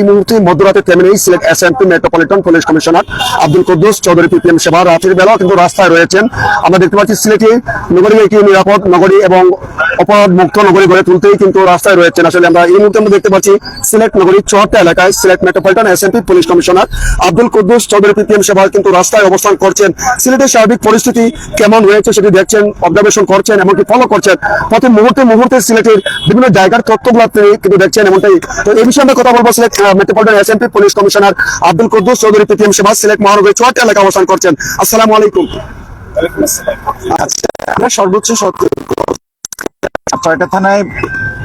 এই মুহূর্তে মধ্যরাতে তেমনি Sylhet SMP metropolitan police commissioner Abdul Quddus Chowdhury PPM সেবা রাতের বেলাও কিন্তু রাস্তায় রয়েছেন। আমরা দেখতে পাচ্ছি সিলেটে নগরী একটি নিরাপদ নগরী এবং অপরাধ মুক্ত নগরী গড়ে তুলতেই কিন্তু রাস্তায় রয়েছেন। আসলে আমরা এই মুহূর্তে আমরা দেখতে পাচ্ছি সিলেট নগরীর চুয়াত্তর এলাকায় Sylhet metropolitan SMP police commissioner Abdul Quddus Chowdhury PPM সেবা কিন্তু রাস্তায় অবস্থান করছেন। সিলেটের সার্বিক পরিস্থিতি কেমন রয়েছে সেটি দেখছেন অবজারভেশন করছেন, এমনকি ফলো করছেন। প্রতি মুহূর্তে মুহূর্তে সিলেটের বিভিন্ন জায়গার তথ্যগুলো তিনি কিন্তু দেখছেন, এমনটাই। তো এই বিষয়ে আমরা কথা বলব Sylhet metropolitan SMP police commissioner Abdul Quddus Chowdhury PPM সেবা, সিলেট মহানগরীর চুয়াত্তর এলাকায় অবস্থান করছেন। আসসালামু আলাইকুম। আচ্ছা সর্বোচ্চ ছয়টা থানায়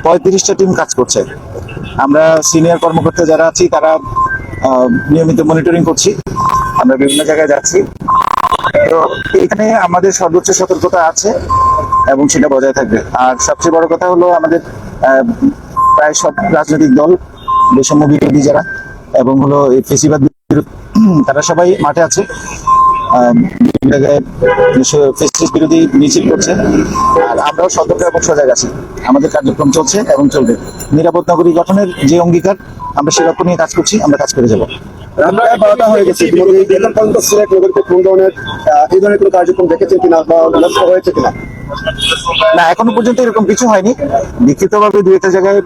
পঁয়ত্রিশটা টিম কাজ করছে। আমরা সিনিয়র কর্মকর্তা যারা আছি, তারা নিয়মিত মনিটরিং করছি। আমরা বিভিন্ন জায়গায় যাচ্ছি। তো এখানে আমাদের সর্বোচ্চ সতর্কতা আছে এবং সেটা বজায় থাকবে। আর সবচেয়ে বড় কথা হলো আমাদের প্রায় সব রাজনৈতিক দল বৈষম্য বিরোধী যারা এবং হলো এই ফেসিবাদ তারা সবাই মাঠে আছে। ফেসিস বিরোধী মিছিল করছে। আর আমরাও সতর্ক এবং সজাগ আছি। আমাদের কার্যক্রম চলছে এবং চলবে। নিরাপদ নগরী গঠনের যে অঙ্গীকার আমরা সে লক্ষ্য নিয়ে কাজ করছি আমরা কাজ করে যাব। রাত বারোটা হয়ে গেছে। এখন পর্যন্ত কোন ধরনের এই ধরনের কোনো কার্যক্রম দেখেছেন কিনা বা লক্ষ্য হয়েছে কিনা? না এখনও পর্যন্ত এরকম কিছু হয়নি। লিখিতভাবে দুই একটা জায়গায়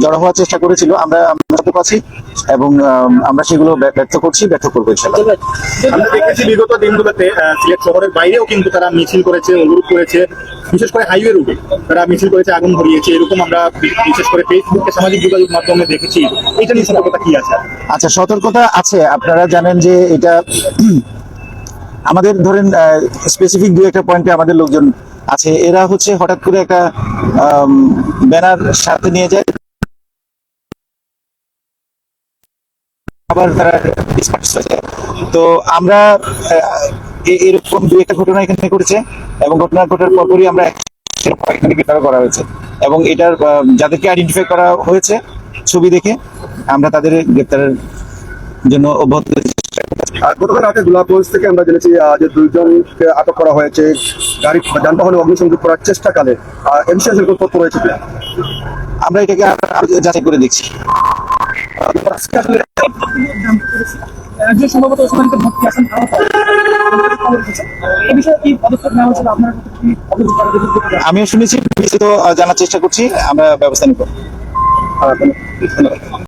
জড়ো হওয়ার চেষ্টা করেছিল। আমরা আমরা আছি এবং আমরা সেগুলো ব্য- ব্যর্থ করছি ব্যর্থ করব আমরা দেখেছি বিগত দিনগুলোতে সিলেট শহরের বাইরেও কিন্তু তারা মিছিল করেছে অনুরোধ করেছে বিশেষ করে হাইওয়ে রুটে। তারা মিছিল করেছে আগুন ধরিয়েছে এরকম আমরা বিশেষ করে ফেসবুকে সামাজিক যোগাযোগ মাধ্যমে দেখেছি। এটা নিয়ে সতর্কতা কি আছে? আচ্ছা সতর্কতা আছে। আপনারা জানেন যে এটা আমাদের ধরেন স্পেসিফিক দু একটা পয়েন্টে আমাদের লোকজন আছে। এরা হচ্ছে হঠাৎ করে একটা ব্যানার সাথে নিয়ে যায়। আবার তারা disperse হয়ে যায়। তো আমরা এরকম দু একটা ঘটনা এখানে ঘটেছে এবং ঘটনা ঘটার পরপরই আমরা এখানে গ্রেফতার করা হয়েছে। এবং এটার যাদেরকে আইডেন্টিফাই করা হয়েছে ছবি দেখে আমরা তাদের গ্রেপ্তারের জন্য অব্যাহত গতকাল রাতে গোলাপগঞ্জ থেকে আমরা জেনেছি যে দুইজনকে আটক করা হয়েছে। গাড়ি যানবাহনে অগ্নিসংযোগ করার চেষ্টাকালে। এ বিষয়ে কোনো তথ্য রয়েছে কিনা? আমরা এটাকে যাচাই করে দেখছি। সম্ভবত আমিও শুনেছি বিস্তারিত জানার চেষ্টা করছি। আমরা ব্যবস্থা নিব। ধন্যবাদ।